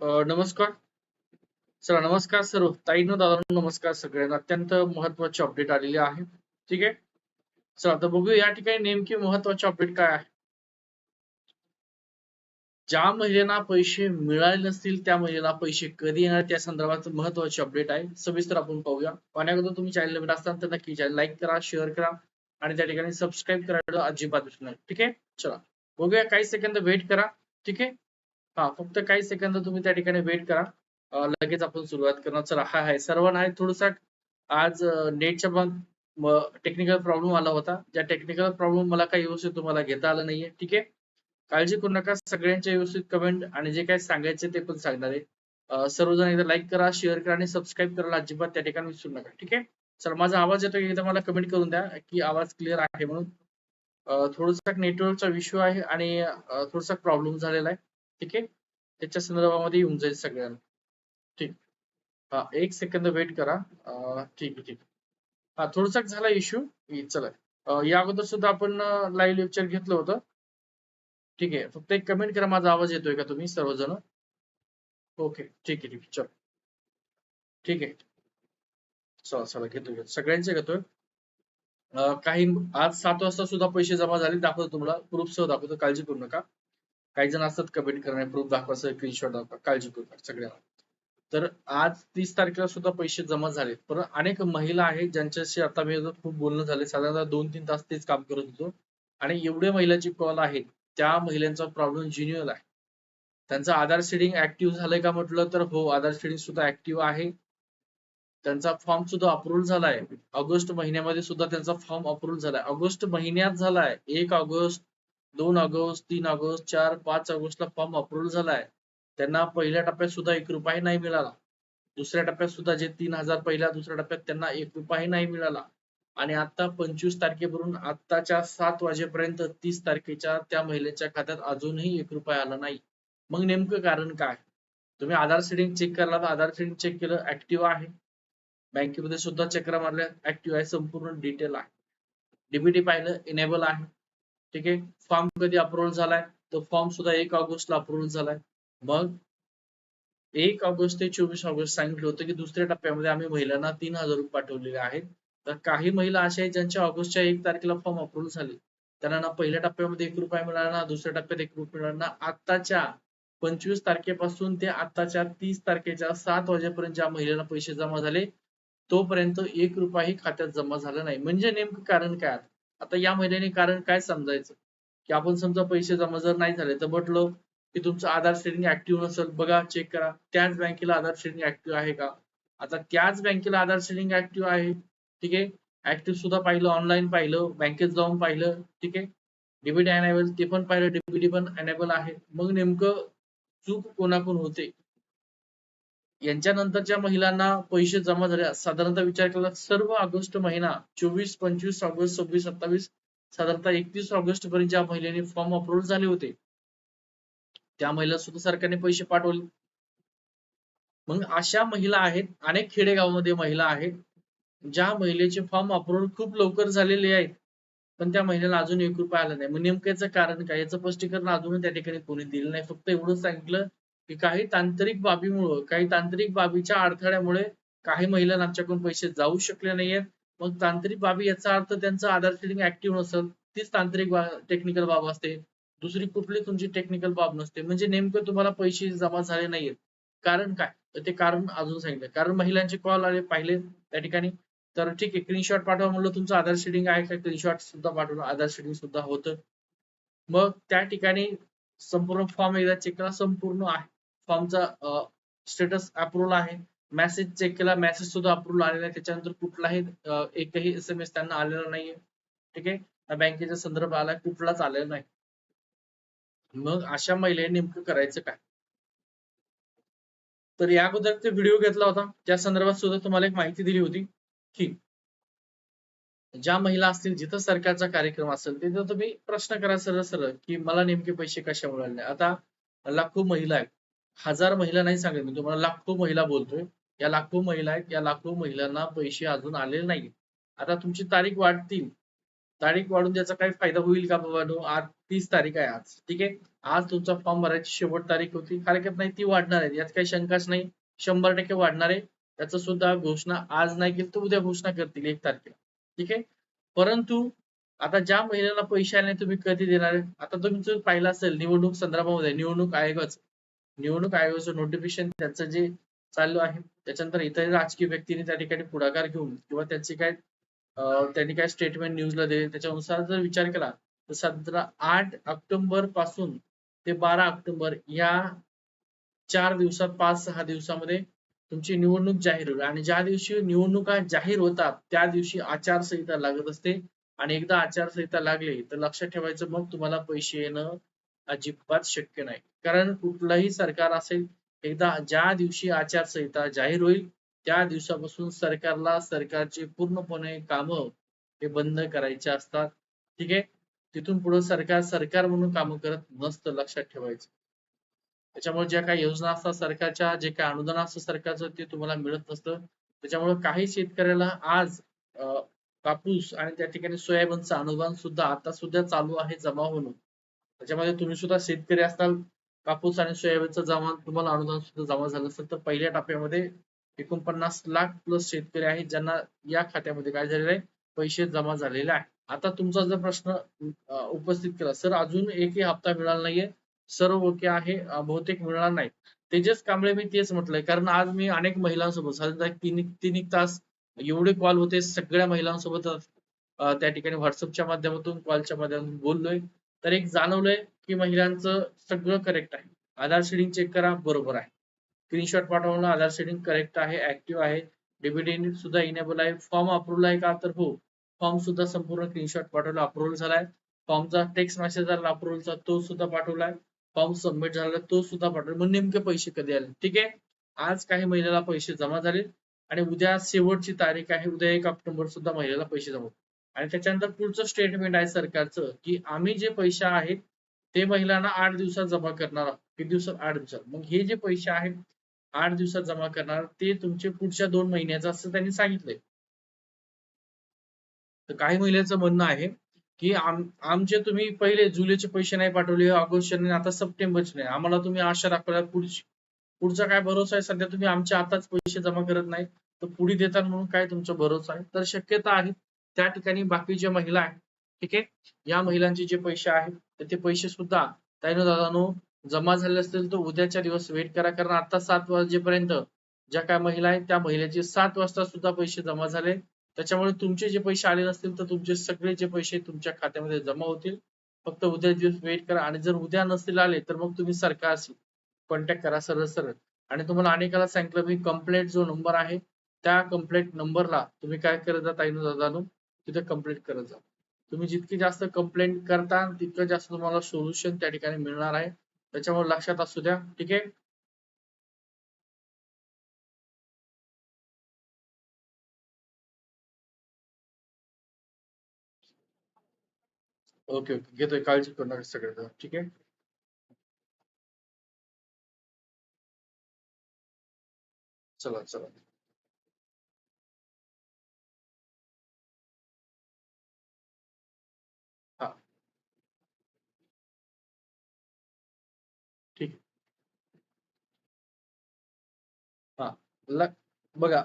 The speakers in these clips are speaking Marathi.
नमस्कार. चला नमस्कार सर्व. ताईंनो, दादा नमस्कार सगळ्यांना. अत्यंत महत्त्वाचे अपडेट आलेले आहे. ठीक आहे. चला आता बघूया या ठिकाणी नेमकी महत्त्वाचे अपडेट काय आहे. ज्या महिलांना पैसे मिळाले नसतील त्या महिलांना पैसे कधी येणार त्या संदर्भात महत्त्वाचे अपडेट आहे. सविस्तर आपण पाहूया. पाहण्याअगोदर तुम्ही चॅनल नवीन असताना तर नक्की चॅनल लाईक करा, शेअर करा आणि त्या ठिकाणी सबस्क्राईब करायला अजिबात विसरू नका. ठीक आहे. चला बघूया काही सेकंद वेट करा. ठीक आहे. हा फक्त काही सेकंद तुम्ही त्या ठिकाणी वेट करा. लगेच आपण सुरुवात करणार. चला हा आहे सर्वांना आहे थोडंसं आज नेटच्या बंद टेक्निकल प्रॉब्लेम आला होता. ज्या टेक्निकल प्रॉब्लेम मला काही व्यवस्थित तुम्हाला घेता आलं नाहीये. ठीक आहे. काळजी करू नका. सगळ्यांचे व्यवस्थित कमेंट आणि जे काही सांगायचे ते पण सांगणार आहे. सर्वजण एकदा लाईक करा, शेअर करा आणि सबस्क्राईब करायला अजिबात त्या ठिकाणी विसरू नका. ठीक आहे. चला माझा आवाज येतो एकदा मला कमेंट करून द्या की आवाज क्लिअर आहे म्हणून. थोडासा नेटवर्कचा इश्यू आहे आणि थोडासा प्रॉब्लेम झालेला आहे. ठीक आहे. त्याच्या संदर्भामध्ये येऊन जाईल सगळ्यांना. ठीक. हा एक सेकंद वेट करा. ठीक आहे, ठीक आहे. हां, थोडासा झाला इश्यू. चला. या अगोदर सुद्धा आपण लाईव्ह लेक्चर घेतलं होतं. ठीक आहे. फक्त एक कमेंट करा माझा आवाज येतोय का तुम्ही सर्वजण? ओके. ठीक आहे, ठीक आहे. चल ठीक आहे. चला, चला घेतोय. सगळ्यांचे घेतोय. काही आज सात वाजता सुद्धा पैसे जमा झाले. दाखवतो तुम्हाला. प्रूफसह दाखवतो. काळजी करू नका. काही जण असतात कमेंट करणे प्रूफ दाखवा, स्क्रीनशॉट दाखवा. काळजी करू नका सगळ्यांना. तर आज तीस तारखेला सुद्धा पैसे जमा झालेत. पण अनेक महिला आहेत ज्यांच्याशी आता मी खूप बोलणं झालं साधारणतः 2-3 तास तेच काम करत होतो. आणि एवढे महिलाचे कॉल आहेत. त्या महिलांचा प्रॉब्लेम जिन्युअल आहे. त्यांचं आधार शेडिंग ऍक्टिव्ह झालंय का म्हटलं तर हो, आधार शेडिंग सुद्धा ऍक्टिव्ह आहे. त्यांचा फॉर्म सुद्धा अप्रूव्ह झालाय. ऑगस्ट महिन्यामध्ये सुद्धा त्यांचा फॉर्म अप्रूव्ह झालाय. ऑगस्ट महिन्यात झालाय. एक ऑगस्ट, दोन ऑगस्ट, तीन ऑगस्ट, 4, 5 ऑगस्टला फॉर्म अप्रूव्ह झालाय. त्यांना पहिल्या टप्प्यात सुद्धा एक रुपयाही नाही मिळाला. दुसऱ्या टप्प्यात सुद्धा जे तीन हजार पहिल्या दुसऱ्या टप्प्यात त्यांना एक रुपयाही नाही मिळाला. आणि आता 25 तारखेवरून आत्ताच्या सात वाजेपर्यंत तीस तारखेच्या त्या महिलेच्या खात्यात अजूनही एक रुपया आला नाही. मग नेमकं कारण काय? तुम्ही आधार सेडिंग चेक करला तर आधार सेडिंग चेक केलं ऍक्टिव्ह आहे. बँकेमध्ये सुद्धा चक्र मारल्या ऍक्टिव्ह आहे. संपूर्ण डिटेल आहे. डीबीटी पाहिलं इनेबल आहे. ठीक आहे. फॉर्म कधी अप्रूव्हल झालाय? तो फॉर्म सुद्धा एक ऑगस्टला अप्रूव्ह झालाय. मग एक ऑगस्ट ते 24 ऑगस्ट सांगितलं होतं की दुसऱ्या टप्प्यामध्ये आम्ही महिलांना ₹3000 पाठवलेले आहेत. तर काही महिला अशा आहेत ज्यांच्या ऑगस्टच्या एक तारखेला फॉर्म अप्रूव्ह झाले. त्यांना ना पहिल्या टप्प्यामध्ये एक रुपया मिळाला ना दुसऱ्या टप्प्यात ₹1 मिळाला ना आत्ताच्या 25 तारखेपासून ते आत्ताच्या तीस तारखेच्या सात वाजेपर्यंत ज्या महिलांना पैसे जमा झाले, तोपर्यंत एक रुपयाही खात्यात जमा झाला नाही. म्हणजे नेमकं कारण काय? आता या महिन्याने कारण काय समजायचं? की आपण समजा पैसे जमा जर नाही झाले तर म्हटलं की तुमचं आधार सेटिंग ऍक्टिव्ह नसेल. बघा चेक करा. त्याच बँकेला आधार सेटिंग ऍक्टिव्ह आहे का? आता त्याच बँकेला आधार सेटिंग ऍक्टिव्ह आहे. ठीक आहे. ऍक्टिव्ह सुद्धा पाहिलं, ऑनलाईन पाहिलं, बँकेत जाऊन पाहिलं. ठीक आहे. डेबिट अनेबल ते पण पाहिलं. डेबिट पण अनेबल आहे. मग नेमकं चूक कोणाकडून होते? यांच्यानंतरच्या महिलांना पैसे जमा झाले. साधारणतः विचार केला सर्व ऑगस्ट महिना 24, 25 ऑगस्ट, 26, 27 साधारणतः 31 ऑगस्ट पर्यंत ज्या महिलेने फॉर्म अप्रूव्ह झाले होते. त्या महिला सुद्धा सरकारने पैसे पाठवले. मग अशा महिला आहेत. अनेक खेडेगावामध्ये महिला आहेत. ज्या महिलेचे फॉर्म अप्रूव्ह खूप लवकर झालेले आहेत. पण त्या महिलेला अजून एक रुपया आला नाही. मग नेमक्याचं कारण काय? याचं स्पष्टीकरण अजूनही त्या ठिकाणी कोणी दिलं नाही. फक्त एवढंच सांगितलं की काही तांत्रिक बाबीमुळं, काही तांत्रिक बाबीच्या अडथळ्यामुळे काही महिलांना आमच्याकडून पैसे जाऊ शकले नाहीयेत. मग तांत्रिक बाबी याचा अर्थ त्यांचं आधार सीडिंग ऍक्टिव्ह नसेल. तीच तांत्रिक बा टेक्निकल बाब असते. दुसरी कुठली तुमची टेक्निकल बाब नसते. म्हणजे नेमकं तुम्हाला पैसे जमा झाले नाहीयेत. कारण काय? तर ते कारण अजून सांगितलं. कारण महिलांचे कॉल आले पाहिले त्या ठिकाणी. तर ठीक आहे स्क्रीनशॉट पाठवा म्हणलं तुमचं आधार शेडिंग आहे का? स्क्रीनशॉट सुद्धा पाठवलं. आधार शेडिंग सुद्धा होतं. मग त्या ठिकाणी संपूर्ण फॉर्म एकदा चेक करा. संपूर्ण आहे. फॉर्मचा स्टेटस अप्रूव्ह आहे. मेसेज चेक केला. मेसेज सुद्धा अप्रूव्हल आलेला आहे. त्याच्यानंतर कुठलाही एकही एस-एम-एस त्यांना आलेला नाहीये. ठीक आहे. बँकेच्या संदर्भ आला कुठलाच आलेला नाही. मग अशा महिलेने नेमकं करायचं काय? तर या अगोदर ते व्हिडिओ घेतला होता. त्या संदर्भात सुद्धा तुम्हाला एक माहिती दिली होती की ज्या महिला असतील जिथं सरकारचा कार्यक्रम असेल तिथं तुम्ही प्रश्न करा सरळ-सरळ की मला नेमके पैसे कशा मिळाले आता लाखो महिला आहेत. हजार महिला नाही सांगत मी तुम्हाला लाखो महिला बोलतोय. या लाखो महिला आहेत. या लाखो महिलांना पैसे अजून आलेले नाही आता तुमची तारीख वाढतील. तारीख वाढून त्याचा काही फायदा होईल का बाबा आज तीस तारीख आहे आज. ठीक आहे. आज तुमचा फॉर्म भरायची शेवट तारीख होती हरकत नाही ती वाढणार आहे यात काही शंकाच नाही शंभर टक्के वाढणार आहे त्याचं सुद्धा घोषणा आज नाही केली तर उद्या घोषणा करतील एक तारखेला ठीक आहे परंतु आता ज्या महिन्याला पैसे आले तुम्ही कधी देणार आता तुम्ही पाहिलं असेल निवडणूक संदर्भामध्ये निवडणूक आयोगाचं निवडणूक आयोगाचं नोटिफिकेशन त्यांचं जे चालू आहे त्याच्यानंतर इतर राजकीय व्यक्तीने त्या ठिकाणी पुढाकार घेऊन किंवा त्यांचे काय त्यांनी काय स्टेटमेंट न्यूजला दिले त्याच्यानुसार जर विचार केला तर सध्या आठ ऑक्टोबरपासून ते बारा ऑक्टोबर या चार दिवसात पाच सहा दिवसामध्ये तुमची निवडणूक जाहीर होईल. आणि ज्या दिवशी निवडणुका जाहीर होतात त्या दिवशी आचारसंहिता लागत असते. आणि एकदा आचारसंहिता लागली तर लक्षात ठेवायचं मग तुम्हाला पैसे येणं अजिबात शक्य नाही. कारण कुठलंही सरकार असेल एकदा ज्या दिवशी आचारसंहिता जाहीर होईल त्या दिवसापासून सरकारला सरकारची पूर्णपणे काम हे बंद करायचे असतात. ठीक आहे? तिथून पुढे सरकार सरकार म्हणून काम करत नसतं लक्षात ठेवायचं. त्याच्यामुळे ज्या काही योजना असतात सरकारच्या जे काही अनुदान असतं सरकारचं ते तुम्हाला मिळत नसतं. त्याच्यामुळे काही शेतकऱ्याला आज कापूस आणि त्या ठिकाणी सोयाबीनचं अनुदान सुद्धा आता सुद्धा चालू आहे जमा होणं. त्याच्यामध्ये तुम्ही सुद्धा शेतकरी असताल कापूस आणि सोयाबीनचा जमा तुम्हाला अनुदान सुद्धा जमा झालं असेल तर पहिल्या टप्प्यामध्ये एकोणपन्नास लाख प्लस शेतकरी आहेत ज्यांना या खात्यामध्ये काय झालेलं आहे पैसे जमा झालेले आहे आता तुमचा जर प्रश्न उपस्थित केला सर अजून एकही हप्ता मिळाला नाहीये सर्व ओके आहे बहुतेक मिळणार नाही तेजस कांबळे मी तेच म्हटलंय कारण आज मी अनेक महिलांसोबत साधारणतः तीन तीन एक तास एवढे कॉल होते सगळ्या महिलांसोबत त्या ठिकाणी व्हॉट्सअपच्या माध्यमातून कॉलच्या माध्यमातून बोललोय. तर एक जाणवलंय की महिलांचं सगळं करेक्ट आहे. आधार शेडिंग चेक करा बरोबर आहे. स्क्रीनशॉट पाठवलं आधार शेडिंग करेक्ट आहे ऍक्टिव्ह आहे. डीबीटी सुद्धा इनेबल आहे. फॉर्म अप्रूव्हल आहे का? तर हो. फॉर्म सुद्धा संपूर्ण स्क्रीनशॉट पाठवला अप्रूव्हल झालाय. फॉर्मचा टेक्स्ट मेसेज आला अप्रूव्हलचा तो सुद्धा पाठवलाय. फॉर्म सबमिट झाला तो सुद्धा पाठवला. मग नेमके पैसे कधी आले? ठीक आहे? आज काही महिन्याला पैसे जमा झाले. आणि उद्या शेवटची तारीख आहे. उद्या एक ऑक्टोबर सुद्धा महिलेला पैसे जमा आणि त्याच्यानंतर पुढचं स्टेटमेंट आहे सरकारचं की आम्ही जे पैसे आहेत ते महिलांना आठ दिवसात जमा करणार आहोत. किती दिवसात? आठ दिवसात. मग हे जे पैसे आहेत आठ दिवसात जमा करणार ते तुमचे पुढच्या दोन महिन्याचं असं त्यांनी सांगितलंय. तर काही महिलांचं म्हणणं आहे की आम- आमचे तुम्ही पहिले जुलैचे पैसे नाही पाठवले ऑगस्टचे नाही आता सप्टेंबरचे नाही. आम्हाला तुम्ही आशा दाखवल्या पुढची पुढचा काय भरोसा आहे? सध्या तुम्ही आमचे आताच पैसे जमा करत नाही तर पुढे देतात म्हणून काय तुमचा भरोसा आहे? तर शक्यता आहे त्या ठिकाणी बाकी ज्या महिला आहेत ठीक आहे? या महिलांचे जे पैसे आहेत तर ते पैसे सुद्धा ताईनो दादानो जमा झाले असतील तर उद्याच्या दिवस वेट करा. कारण आता सात वाजेपर्यंत ज्या काय महिला आहेत त्या महिलेचे सात वाजता सुद्धा पैसे जमा झाले. त्याच्यामुळे तुमचे जे पैसे आले नसतील तर तुमचे सगळे जे पैसे तुमच्या खात्यामध्ये जमा होतील. फक्त उद्या दिवस वेट करा. आणि जर उद्या नसतील आले तर मग तुम्ही सरकारशी कॉन्टॅक्ट करा सरळ सरळ. आणि तुम्हाला अनेकाला सांगितलं मी कंप्लेंट जो नंबर आहे त्या कंप्लेंट नंबरला तुम्ही काय करत जा ताईनो दादानो तिथे कंप्लेंट करत जा. तुम्ही जितकी जास्त कंप्लेंट करता तितकं जास्त तुम्हाला सोल्युशन त्या ठिकाणी मिळणार आहे. त्याच्यामुळे लक्षात असू द्या. ठीक आहे? Okay okay. घेतोय. काळजी करणार नका सगळं ठीक आहे? चला चला. बघा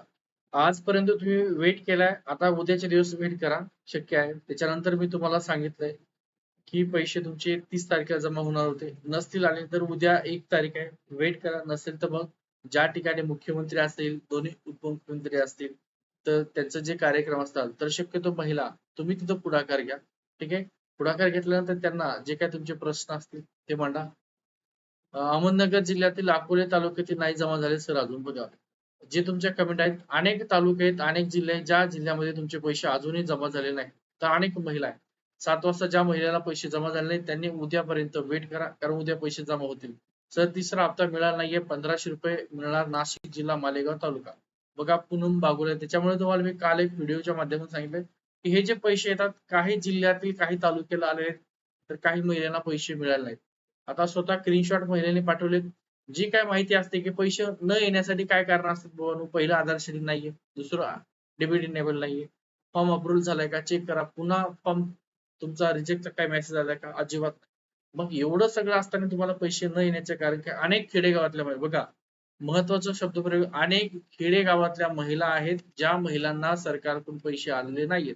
आजपर्यंत तुम्ही वेट केलाय आता उद्याचे दिवस वेट करा शक्य आहे. त्याच्यानंतर मी तुम्हाला सांगितलंय की पैसे तुमचे तीस तारखेला जमा होणार होते. नसतील आले तर उद्या एक तारीख आहे. वेट करा नसेल तर मग ज्या ठिकाणी मुख्यमंत्री असतील दोन्ही उपमुख्यमंत्री असतील तर त्यांचं जे कार्यक्रम असतात तर शक्यतो महिला तुम्ही तिथं पुढाकार घ्या. ठीक आहे? पुढाकार घेतल्यानंतर त्यांना जे काय तुमचे प्रश्न असतील ते मांडा. अहमदनगर जिल्ह्यातील अकोले तालुक्यातील नाही जमा झाले सर अजून बघा. जे तुमच्या कमेंट आहेत अनेक तालुके आहेत अनेक जिल्हे आहेत ज्या जिल्ह्यामध्ये तुमचे पैसे अजूनही जमा झाले नाही तर अनेक महिला आहेत. सात वाजता ज्या महिलेला पैसे जमा झाले नाही त्यांनी उद्यापर्यंत वेट करा कारण उद्या पैसे जमा होतील. सर तिसरा हप्ता मिळाला नाहीये पंधराशे रुपये मिळणार नाशिक जिल्हा मालेगाव तालुका. बघा पुनम बागुले त्याच्यामुळे तुम्हाला मी काल एक व्हिडिओच्या माध्यमातून सांगितले की हे जे पैसे येतात काही जिल्ह्यातील काही तालुक्याला आले आहेत तर काही महिलांना पैसे मिळाले नाहीत. आता स्वतः स्क्रीनशॉट महिलेने पाठवलेत जी काय माहिती असते की पैसे न येण्यासाठी काय कारण असतात बाबा पहिलं आधार शेडिंग नाहीये. दुसरं डेबिट इनेबल नाहीये. फॉर्म अप्रुव्हल झालाय का? चेक करा. पुन्हा फॉर्म तुमचा रिजेक्टचा काय मेसेज आलाय का? अजिबात मग एवढं सगळं असताना तुम्हाला पैसे न येण्याचे कारण काय? अनेक खेडेगावातल्या महिला बघा महत्त्वाचा शब्दप्रयोग अनेक खेडेगावातल्या महिला आहेत ज्या महिलांना सरकारकडून पैसे आलेले नाहीयेत.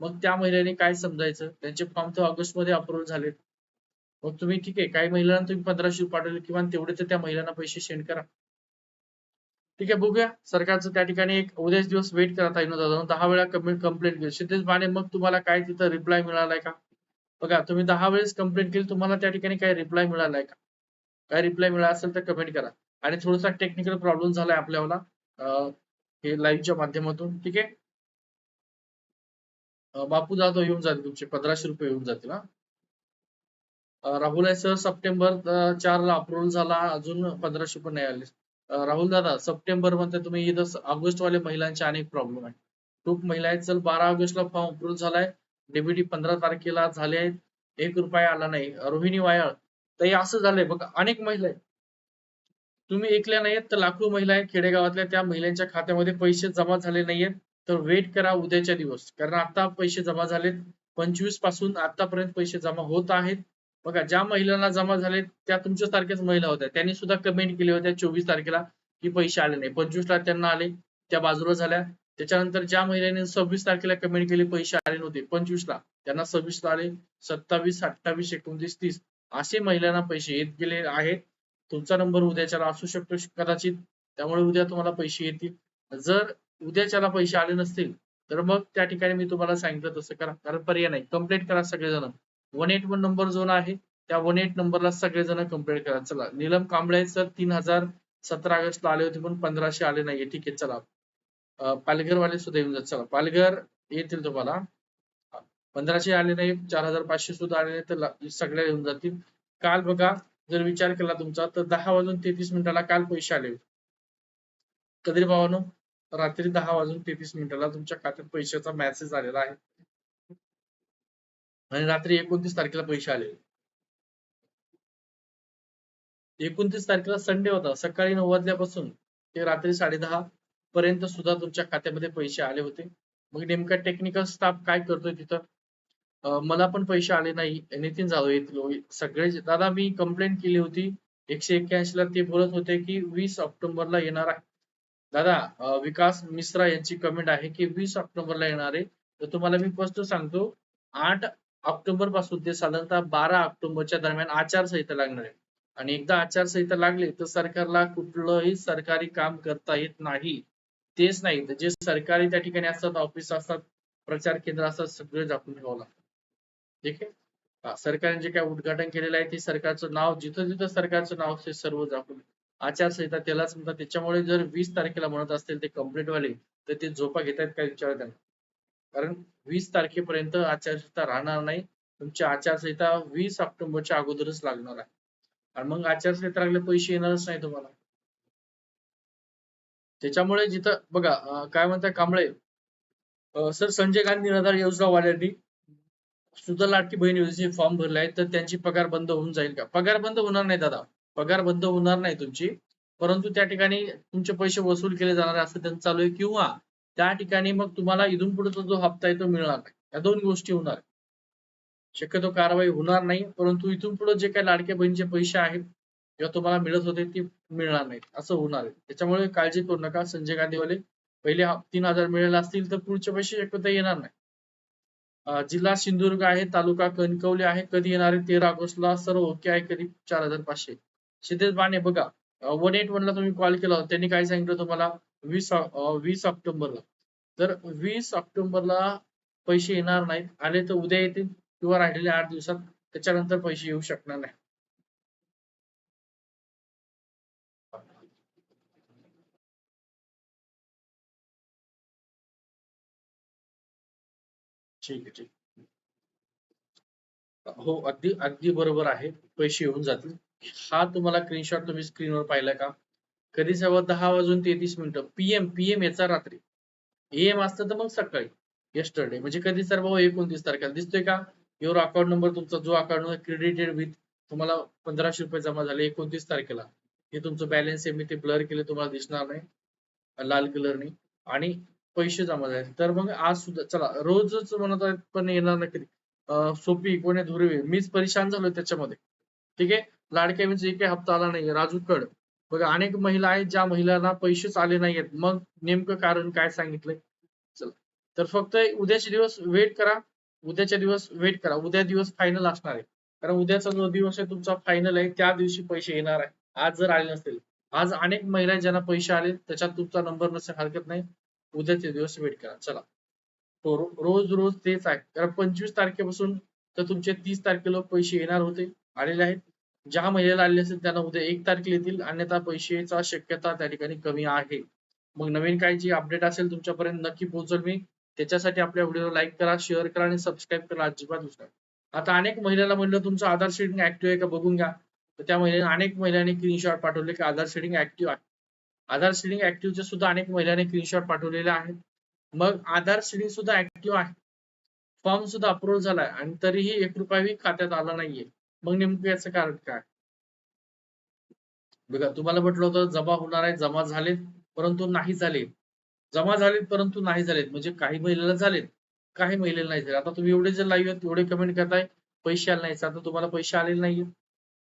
मग त्या महिलांनी काय समजायचं? त्यांचे फॉर्म तर ऑगस्टमध्ये अप्रूव्ह झालेत. मग तुम्ही ठीक आहे काही महिलांना तुम्ही पंधराशे रुपये पाठवले किंवा तेवढे तर त्या महिलांना पैसे सेंड करा. ठीक आहे बघूया. सरकारचं त्या ठिकाणी एक उद्याच दिवस वेट करा ताईनो दादा. दहा वेळा कंप्लेंट केली. सिद्धेश बाने मग तुम्हाला काय तिथं रिप्लाय मिळालाय का? बघा तुम्ही दहा वेळेस कंप्लेंट केली तुम्हाला त्या ठिकाणी काय रिप्लाय मिळालाय का? काय रिप्लाय मिळाला असेल तर कमेंट करा. आणि थोडासा टेक्निकल प्रॉब्लेम झालाय आपल्याला हे लाईव्हच्या माध्यमातून. ठीक आहे? बापू जाधव येऊन जातील तुमचे पंधराशे रुपये येऊन जातील हा. राहुल आहे सर सप्टेंबर चार ला अप्रुव्हल झाला अजून पंधराशे पण नाही आले. राहुल दादा सप्टेंबरमध्ये तुम्ही इथं ऑगस्ट वाले महिलांचे अनेक प्रॉब्लेम आहेत. खूप महिला आहेत चल बारा ऑगस्टला फॉर्म अप्रुव्हल झालाय डीबीटी पंधरा तारखेला झाले आहेत एक रुपया आला नाही. रोहिणी वायाळ तर असं झालंय बघा अनेक महिला आहेत. तुम्ही ऐकल्या नाहीत तर लाखो महिला आहेत खेडेगावातल्या त्या महिलांच्या खात्यामध्ये पैसे जमा झाले नाहीयेत तर वेट करा उद्याच्या दिवस. कारण आता पैसे जमा झालेत पंचवीसपासून आतापर्यंत पैसे जमा होत आहेत. बघा ज्या महिलांना जमा झाले त्या तुमच्या तारखेच महिला होत्या. त्यांनी सुद्धा कमेंट केली होत्या चोवीस तारखेला की पैसे आले नाही. पंचवीसला त्यांना आले त्या बाजूला झाल्या. त्याच्यानंतर ज्या महिलांनी सव्वीस तारखेला कमेंट केली पैसे आले नव्हते पंचवीसला त्यांना सव्वीसला आले सत्तावीस अठ्ठावीस एकोणतीस तीस. असे महिलांना पैसे येत गेले आहेत. तुमचा नंबर उद्याच्याला असू शकतो कदाचित. त्यामुळे उद्या तुम्हाला पैसे येतील. जर उद्याच्याला पैसे आले नसतील तर मग त्या ठिकाणी मी तुम्हाला सांगितलं तसं करा. कारण पर्याय नाही. कंप्लेंट करा सगळेजण. वन एट वन नंबर जो आहे. त्या वन एट नंबरला सगळेजण कंप्लीट करा. चला नीलम कांबळे सर तीन हजार सतरा ऑगस्टला आले होते पण पंधराशे आले नाहीये. ठीक आहे चला. पालघरवाले सुद्धा येऊन जात. चला पालघर येतील तुम्हाला. पंधराशे आले नाही चार हजार पाचशे सुद्धा आले नाही तर सगळ्या येऊन जातील. काल बघा जर विचार केला तुमचा तर दहा वाजून तेहतीस मिनिटाला काल पैसे आले कधी भावानो रात्री दहा वाजून तेहतीस मिनिटाला तुमच्या खात्यात पैशाचा मेसेज आलेला आहे. आणि रात्री एकोणतीस तारखेला पैसे आले. एकोणतीस तारखेला संडे होता. सकाळी नऊ वाजल्यापासून ते रात्री साडे दहा पर्यंत सुद्धा तुमच्या खात्यामध्ये पैसे आले होते. मग नेमका टेक्निकल स्टाफ काय करतोय तिथं? मला पण पैसे आले नाही. नितीन जाधव येतील सगळे दादा मी कंप्लेंट केली होती. एकशे एक्क्याऐंशी ला ते बोलत होते की वीस ऑक्टोबरला येणार आहे. दादा विकास मिश्रा यांची कमेंट आहे की वीस ऑक्टोबरला येणार आहे. तर तुम्हाला मी स्पष्ट सांगतो आठ ऑक्टोबरपासून ते साधारणतः बारा ऑक्टोबरच्या दरम्यान आचारसंहिता लागणार आहे. आणि एकदा आचारसंहिता लागली तर सरकारला कुठलंही सरकारी काम करता येत नाही. तेच नाही तर जे सरकारी त्या ठिकाणी असतात ऑफिस असतात प्रचार केंद्र असतात सगळे झाकून ठेवावं लागतं. ठीक आहे? सरकारने जे काय उद्घाटन केलेलं आहे ते सरकारचं नाव जिथं जिथं सरकारचं नाव ते सर्व झाकून. आचारसंहिता त्यालाच म्हणतात त्याच्यामुळे जर वीस तारखेला म्हणत असतील ते कंप्लीट वाले तर ते झोपा घेत आहेत काय विचार त्यांना कारण वीस तारखेपर्यंत आचारसंहिता राहणार नाही. तुमची आचारसंहिता वीस ऑक्टोबरच्या अगोदरच लागणार आहे. आणि मग आचारसंहिता लागले पैसे येणारच नाही तुम्हाला. त्याच्यामुळे जिथं बघा काय म्हणताय कांबळे सर संजय गांधी निराधार योजना वाल्यांनी सुद्धा लाडकी बहीण योजनेचे फॉर्म भरले आहेत तर त्यांची पगार बंद होऊन जाईल का? पगार बंद होणार नाही दादा. पगार बंद होणार नाही तुमची. परंतु त्या ठिकाणी तुमचे पैसे वसूल केले जाणार असं त्यांचं चालू आहे. किंवा त्या ठिकाणी मग तुम्हाला इथून पुढचा जो हप्ता आहे तो मिळणार नाही. या दोन गोष्टी होणार शक्यतो कारवाई होणार नाही परंतु इथून पुढे जे काही लाडक्या बहिणीचे पैसे आहेत किंवा तुम्हाला मिळत होते ते मिळणार नाहीत. असं होणार आहे. त्याच्यामुळे काळजी करू नका संजय गांधीवाले. पहिले तीन हजार मिळाले असतील तर पुढचे पैसे शक्यता येणार नाही. जिल्हा सिंधुदुर्ग आहे तालुका कणकवली आहे कधी येणार आहे? तेरा ऑगस्टला. सर्व ओके आहे कधी? चार हजार पाचशे. सिद्धेश बाणे बघा. वन एट वन ला तुम्ही कॉल केला होता. त्यांनी काय सांगितलं तुम्हाला? वीस वीस ऑक्टोबरला. तर वीस ऑक्टोबरला पैसे येणार नाहीत आले तर उद्या येतील किंवा राहिलेल्या आठ दिवसात त्याच्यानंतर पैसे येऊ शकणार नाही ठीक आहे ठीक हो अगदी अगदी बरोबर आहे. पैसे येऊन जातील. हा तुम्हाला स्क्रीनशॉट तुम्ही स्क्रीनवर पाहिला का? कधी सव्वा दहा वाजून तेहतीस मिनिटं. पीएम पीएम याचा रात्री. एम असतं तर मग सकाळी. येस्टरडे म्हणजे कधी सर भाऊ एकोणतीस तारखेला. दिसतोय का? युअर अकाउंट नंबर तुमचा जो अकाउंट क्रेडिटेड विथ तुम्हाला पंधराशे रुपये जमा झाले एकोणतीस तारखेला. हे तुमचं बॅलन्स आहे. मी ते ब्लर केले तुम्हाला दिसणार नाही. लाल कलरनी आणि पैसे जमा झाले. तर मग आज सुद्धा चला रोजच म्हणत आहेत पण येणार नाही कधी. सोपी कोणी धुरवे मीच परेशान झालोय त्याच्यामध्ये. ठीक आहे? लाडक्या बहिणीचा एकही हप्ता आला नाही राजू कड. बघा अनेक महिला आहेत ज्या महिलांना पैसेच आले नाहीयेत. मग नेमकं कारण काय सांगितलंय? चला. तर फक्त उद्याचे दिवस वेट करा. उद्याच्या दिवस वेट करा. उद्या दिवस फायनल असणार आहे. कारण उद्याचा जो दिवस आहे तुमचा फायनल आहे त्या दिवशी पैसे येणार आहे. आज जर आले नसतील आज अनेक महिला ज्यांना पैसे आले त्याच्यात तुमचा नंबर नसेल हरकत नाही. उद्याचे दिवस वेट करा. चला. तो रोज रोज तेच आहे. कारण पंचवीस तारखेपासून तर तुमचे तीस तारखेला पैसे येणार होते आलेले आहेत. ज्या महिलेला आलेले असेल त्यांना उद्या एक तारखेला येतील. अन्यथा पैशाचा शक्यता त्या ठिकाणी कमी आहे. मग नवीन काही जी अपडेट असेल तुमच्यापर्यंत नक्की पोहोचल मी. त्याच्यासाठी आपल्या व्हिडिओला लाईक करा शेअर करा आणि सबस्क्राईब करा. अजिबात विसरा आता अनेक महिलेला म्हणलं तुमचं आधार शेडिंग ऍक्टिव्ह आहे का? बघून घ्या. तर त्या महिलेने अनेक महिलांनी स्क्रीनशॉट पाठवले की आधार शेडिंग ऍक्टिव्ह आहे. आधार शेडिंग ऍक्टिव्हचे सुद्धा अनेक महिलांनी स्क्रीनशॉट पाठवलेले आहेत. मग आधार शेडिंग सुद्धा ऍक्टिव्ह आहे. फॉर्म सुद्धा अप्रूव्ह झालाय आणि तरीही एक रुपयाही खात्यात आला नाहीये. मग नेमकं याचं कारण काय? बघा तुम्हाला म्हटलं होतं जमा होणार आहे जमा झालेत परंतु नाही झाले जमा झालेत परंतु नाही झालेत. म्हणजे काही महिलेला झालेत काही महिलेला नाही झाले आता तुम्ही एवढे जे लाईव्ह आहेत एवढे कमेंट करताय पैसे आले नाहीत. आता तुम्हाला पैसे आलेले नाहीये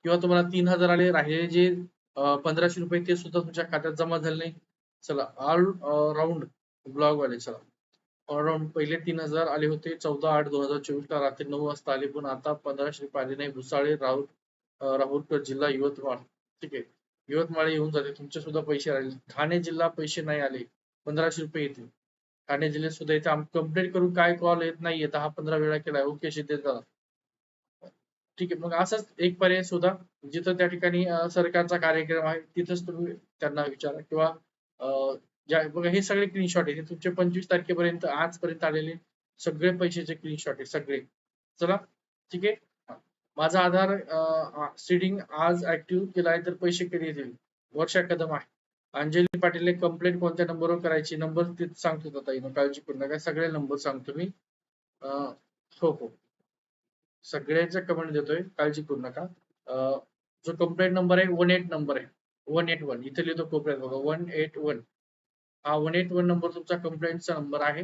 किंवा तुम्हाला तीन हजार आले राहिलेले जे पंधराशे रुपये ते सुद्धा तुमच्या खात्यात जमा झाले नाही चला ऑल राऊंड ब्लॉग वाले चला. ऑलराऊंड पहिले तीन हजार आले होते चौदा आठ दोन हजार चोवीसला रात्री नऊ वाजता आले पण आता पंधराशे रुपये आले नाही भुसाळे राहुल राहुलकर जिल्हा यवतमाळ. ठीक आहे. यवतमाळ येऊन जाते तुमचे सुद्धा पैसे राहिले. ठाणे जिल्हा पैसे नाही आले पंधराशे रुपये येतील. ठाणे जिल्ह्यात सुद्धा इथे कंप्लेंट करून काय कॉल येत नाहीये दहा पंधरा वेळा केलाय ओके शिंदे दादा. ठीक आहे मग असाच एक पर्याय सुद्धा जिथं त्या ठिकाणी सरकारचा कार्यक्रम आहे तिथंच तुम्ही त्यांना विचारा किंवा अं, ज्या बघा हे सगळे स्क्रीनशॉट आहे हे तुमचे पंचवीस तारखेपर्यंत आजपर्यंत आलेले सगळे पैशाचे क्लीन शॉट आहे सगळे. चला ठीक आहे? माझा आधार सीडिंग आज ऍक्टिव्ह केला आहे तर पैसे कधी येतील? वर्षा कदम आहे. अंजली पाटील कंप्लेंट कोणत्या नंबरवर करायची? नंबर तिथे सांगतो आता येणं काळजी करू नका. सगळे नंबर सांगतो मी. हो हो. सगळ्यांचा कमेंट देतोय काळजी करू नका जो कंप्लेंट नंबर आहे वन एट नंबर आहे. वन एट वन इथे लिहितो कोपऱ्यात बघा वन एट वन हा वन एट वन नंबर तुमचा कंप्लेंटचा नंबर आहे.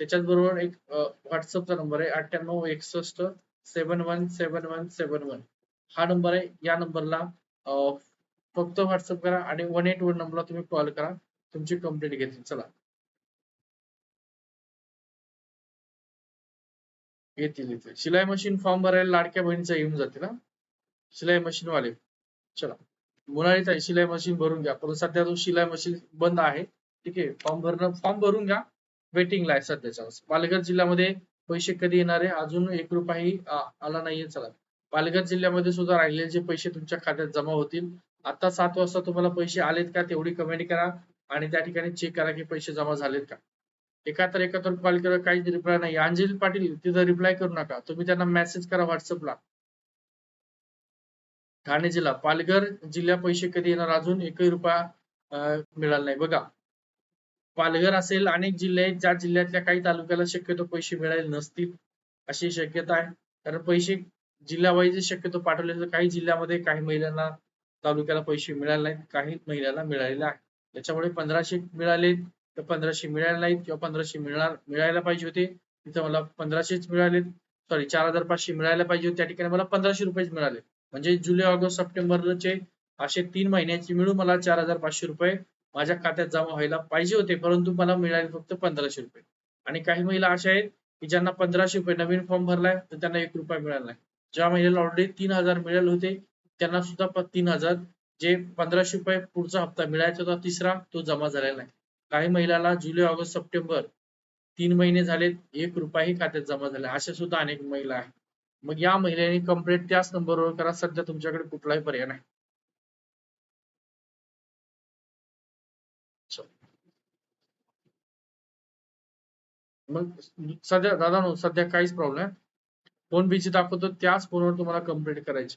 त्याच्याच बरोबर एक व्हॉट्सअपचा नंबर आहे अठ्ठ्याण्णव एकसष्ट seven one seven one seven one हा नंबर आहे या नंबरला फक्त व्हॉट्सअप करा आणि वन एट वन नंबरला तुम्ही कॉल करा. तुमची कंप्लेंट घेतील. चला. येतील येतील. शिलाई मशीन फॉर्म भरायला लाडक्या बहिणीचा येऊन जाते ना? शिलाई मशीन वाले. चला. मुलांचा शिलाई मशीन भरून घ्या. पण सध्या तो शिलाई मशीन बंद आहे. ठीक आहे. फॉर्म भरणं फॉर्म भरून घ्या. वेटिंगला आहे सध्याच्या पालघर जिल्ह्यामध्ये पैसे कधी येणार आहे? अजून एक रुपयाही आला नाहीये. चला. पालघर जिल्ह्यामध्ये सुद्धा राहिलेले जे पैसे तुमच्या खात्यात जमा होतील आता सात वाजता तुम्हाला पैसे आलेत का? तेवढी कमेंट करा आणि त्या ठिकाणी चेक करा की पैसे जमा झालेत का? एकाहत्तर एकाहत्तर कॉल करा काहीच रिप्लाय नाही. अंजली पाटील तिथं रिप्लाय करू नका. तुम्ही त्यांना मेसेज करा व्हॉट्सअपला ठाणे जिल्हा. पालघर जिल्ह्या पैसे कधी येणार? अजून एकही रुपया मिळाला नाही. बघा. पालघर असेल अनेक जिल्हे आहेत ज्या जिल्ह्यातल्या काही तालुक्याला शक्यतो पैसे मिळाले नसतील अशी शक्यता आहे. कारण पैसे जिल्हावाईज शक्यतो पाठवले तर काही जिल्ह्यामध्ये काही महिलांना तालुक्याला पैसे मिळाले नाहीत काही महिलांना मिळालेले आहेत. त्याच्यामुळे पंधराशे मिळाले तर पंधराशे मिळाले नाहीत किंवा पंधराशे मिळणार मिळायला पाहिजे होते. तिथं मला पंधराशेच मिळाले सॉरी चार हजार पाचशे मिळायला पाहिजे होते. त्या ठिकाणी मला पंधराशे रुपयेच मिळाले. म्हणजे जुलै ऑगस्ट सप्टेंबरचे असे तीन महिन्याची मिळून मला चार हजार पाचशे रुपये माझ्या खात्यात जमा व्हायला पाहिजे होते परंतु मला मिळाले फक्त पंधराशे रुपये. आणि काही महिला अशा आहेत की ज्यांना पंधराशे रुपये नवीन फॉर्म भरलाय तर त्यांना एक रुपया मिळाला नाही. ज्या महिलेला ऑलरेडी तीन हजार मिळाले होते त्यांना सुद्धा तीन हजार जे पंधराशे रुपये पुढचा हप्ता मिळायचा होता तिसरा तो जमा झालेला नाही. काही महिलाला जुलै ऑगस्ट सप्टेंबर तीन महिने झालेत एक रुपयाही खात्यात जमा झाला अशा सुद्धा अनेक महिला आहेत. मग या महिलेने कंप्लेंट त्याच नंबरवर करा. सध्या तुमच्याकडे कुठलाही पर्याय नाही. मग सध्या दादा नो सध्या काहीच प्रॉब्लेम फोन बिझी दाखवतो त्याच फोनवर तुम्हाला कंप्लेंट करायची.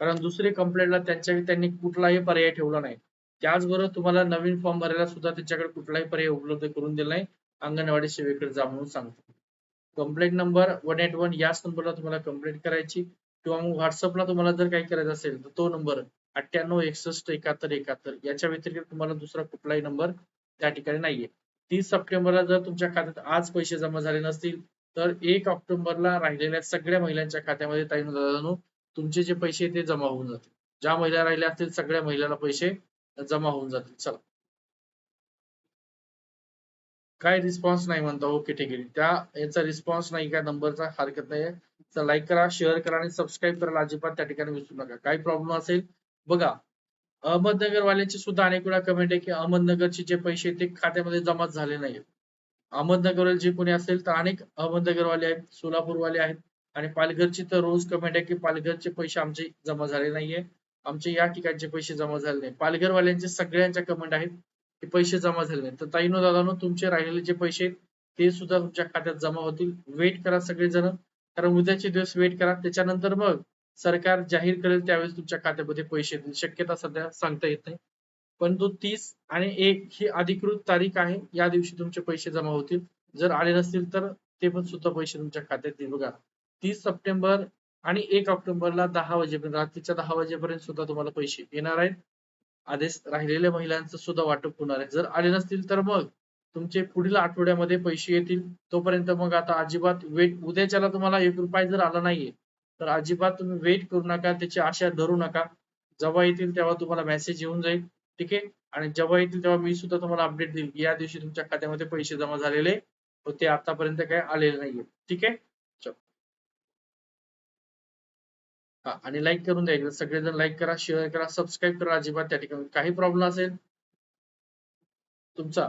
कारण दुसरी कंप्लेंटला त्यांच्या त्यांनी कुठलाही पर्याय ठेवला नाही. त्याचबरोबर तुम्हाला नवीन फॉर्म भरायला सुद्धा त्यांच्याकडे कुठलाही पर्याय उपलब्ध करून दिला नाही. अंगणवाडी सेवेकडे जा म्हणून सांगतो. Complaint number one eight one याच नंबरला तुम्हाला कंप्लेंट करायची. किंवा मग व्हॉट्सअपला तुम्हाला जर काही करायचं असेल तर तो नंबर अठ्ठ्याण्णव एकसष्ट एकाहत्तर एकाहत्तर याच्या व्यतिरिक्त तुम्हाला दुसरा कुठलाही नंबर त्या ठिकाणी नाहीये. तीस सप्टेंबरला जर तुमच्या खात्यात आज पैसे जमा झाले नसतील तर एक ऑक्टोबरला राहिलेल्या सगळ्या महिलांच्या खात्यामध्ये ताई तुमचे जे पैसे ते जमा होऊन जातील. ज्या महिला राहिल्या असतील सगळ्या महिलांना पैसे जमा होऊन जातील. चला. काय रिस्पॉन्स नाही म्हणता ओके ठीक आहे त्या याचा रिस्पॉन्स नाही काय नंबरचा हरकत नाही तर लाईक करा शेअर करा आणि सबस्क्राईब करायला अजिबात त्या ठिकाणी विसरू नका. काही प्रॉब्लेम असेल बघा. अहमदनगर वाल्यांची सुद्धा अनेक वेळा कमेंट आहे की अहमदनगरचे जे पैसे ते खात्यामध्ये जमा झाले नाहीत अहमदनगर जे कोणी असेल तर अनेक अहमदनगरवाले आहेत सोलापूरवाले आहेत आणि पालघरची तर रोज कमेंट आहे की पालघरचे पैसे आमचे जमा झाले नाहीये. आमचे या ठिकाणचे पैसे जमा झाले नाही पालघरवाल्यांचे सगळ्यांच्या कमेंट आहेत की पैसे जमा झाले नाही तर ताईनो दादानो तुमचे राहिलेले जे पैसे आहेत ते सुद्धा तुमच्या खात्यात जमा होतील. वेट करा सगळेजण. कारण उद्याचे दिवस वेट करा. त्याच्यानंतर मग सरकार जाहीर करेल त्यावेळेस तुमच्या खात्यामध्ये पैसे येतील. शक्यता सध्या सांगता येत नाही. परंतु तीस आणि एक ही अधिकृत तारीख आहे. या दिवशी तुमचे पैसे जमा होतील. जर आले नसतील तर ते पण सुद्धा पैसे तुमच्या खात्यात येतील. बघा तीस सप्टेंबर आणि एक ऑक्टोबरला दहा वाजेपर्यंत रात्रीच्या दहा वाजेपर्यंत सुद्धा तुम्हाला पैसे येणार आहेत. आदेश राहिलेल्या महिलांचं सुद्धा वाटप होणार आहे. जर आले नसतील तर मग तुमचे पुढील आठवड्यामध्ये पैसे येतील. तोपर्यंत मग आता अजिबात वेट उद्याच्याला तुम्हाला एक रुपये जर आला नाहीये तर अजिबात तुम्ही वेट करू नका त्याची आशा धरू नका. जेव्हा येतील तेव्हा तुम्हाला मेसेज येऊन जाईल ठीक आहे? आणि जेव्हा येतील तेव्हा मी सुद्धा तुम्हाला अपडेट देईल. या दिवशी तुमच्या खात्यामध्ये पैसे जमा झालेले होते आतापर्यंत काय आलेले नाहीये ठीक आहे? हा आणि लाईक करून द्यायचं सगळेजण लाईक करा शेअर करा सबस्क्राईब करा. अजिबात त्या ठिकाणी काही प्रॉब्लेम असेल तुमचा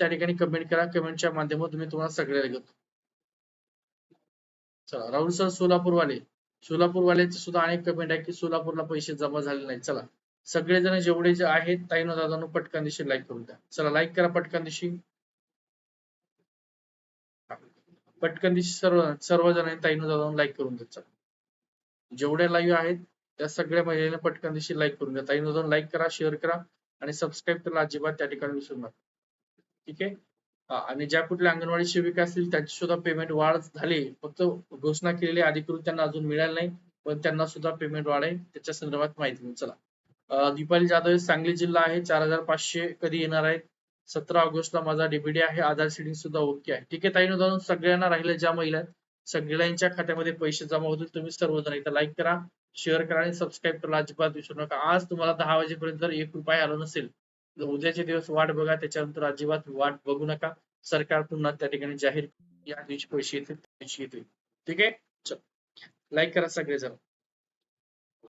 त्या ठिकाणी कमेंट करा. कमेंटच्या माध्यमातून मी तुम्हाला सगळे घेतो. चला राहुल सर सोलापूरवाले. सोलापूरवाल्यांचे सुद्धा अनेक कमेंट आहे की सोलापूरला पैसे जमा झाले नाही चला. सगळेजण जेवढे जे आहेत ताईनो दादानो पटकन दिशी लाईक करून द्या. चला लाईक करा पटकन दिशी. पटकन दिशी सर्व सर्वजण ताईनो दादानो लाईक करून द्या. चला. जेवढ्या लाईव्ह आहेत त्या सगळ्या महिलेने पटकन दिशी लाईक करून द्या. ताईनो दादानो लाईक करा शेअर करा आणि सबस्क्राईब करायला अजिबात त्या ठिकाणी विसरू नका. ठीक आहे? आणि ज्या कुठल्या अंगणवाडी सेविका असतील त्यांची सुद्धा पेमेंट वाढ झाली. फक्त घोषणा केलेली अधिकृत त्यांना अजून मिळाली नाही पण त्यांना सुद्धा पेमेंट वाढ आहे. त्याच्या संदर्भात माहिती देऊ चला. दीपाली जाधव सांगली जिल्हा आहे चार हजार पाचशे कधी येणार आहे सतरा ऑगस्टला माझा डीबीडी आहे आधार सीडिंग सुद्धा ओके आहे. ठीक आहे ताईनो जाऊन सगळ्यांना राहिल्या ज्या महिला सगळ्यांच्या खात्यामध्ये पैसे जमा होतील तुम्ही सर्वजण इथं लाईक करा शेअर करा आणि सबस्क्राईब करायला अजिबात विसरू नका. आज तुम्हाला दहा वाजेपर्यंत जर एक रुपये आला नसेल उद्याचे दिवस वाट बघा त्याच्यानंतर अजिबात वाट बघू नका. सरकार पुन्हा त्या ठिकाणी जाहीर या दिवशी पैसे येतील पैसे येतील. ठीक आहे? लाईक करा सगळेजण.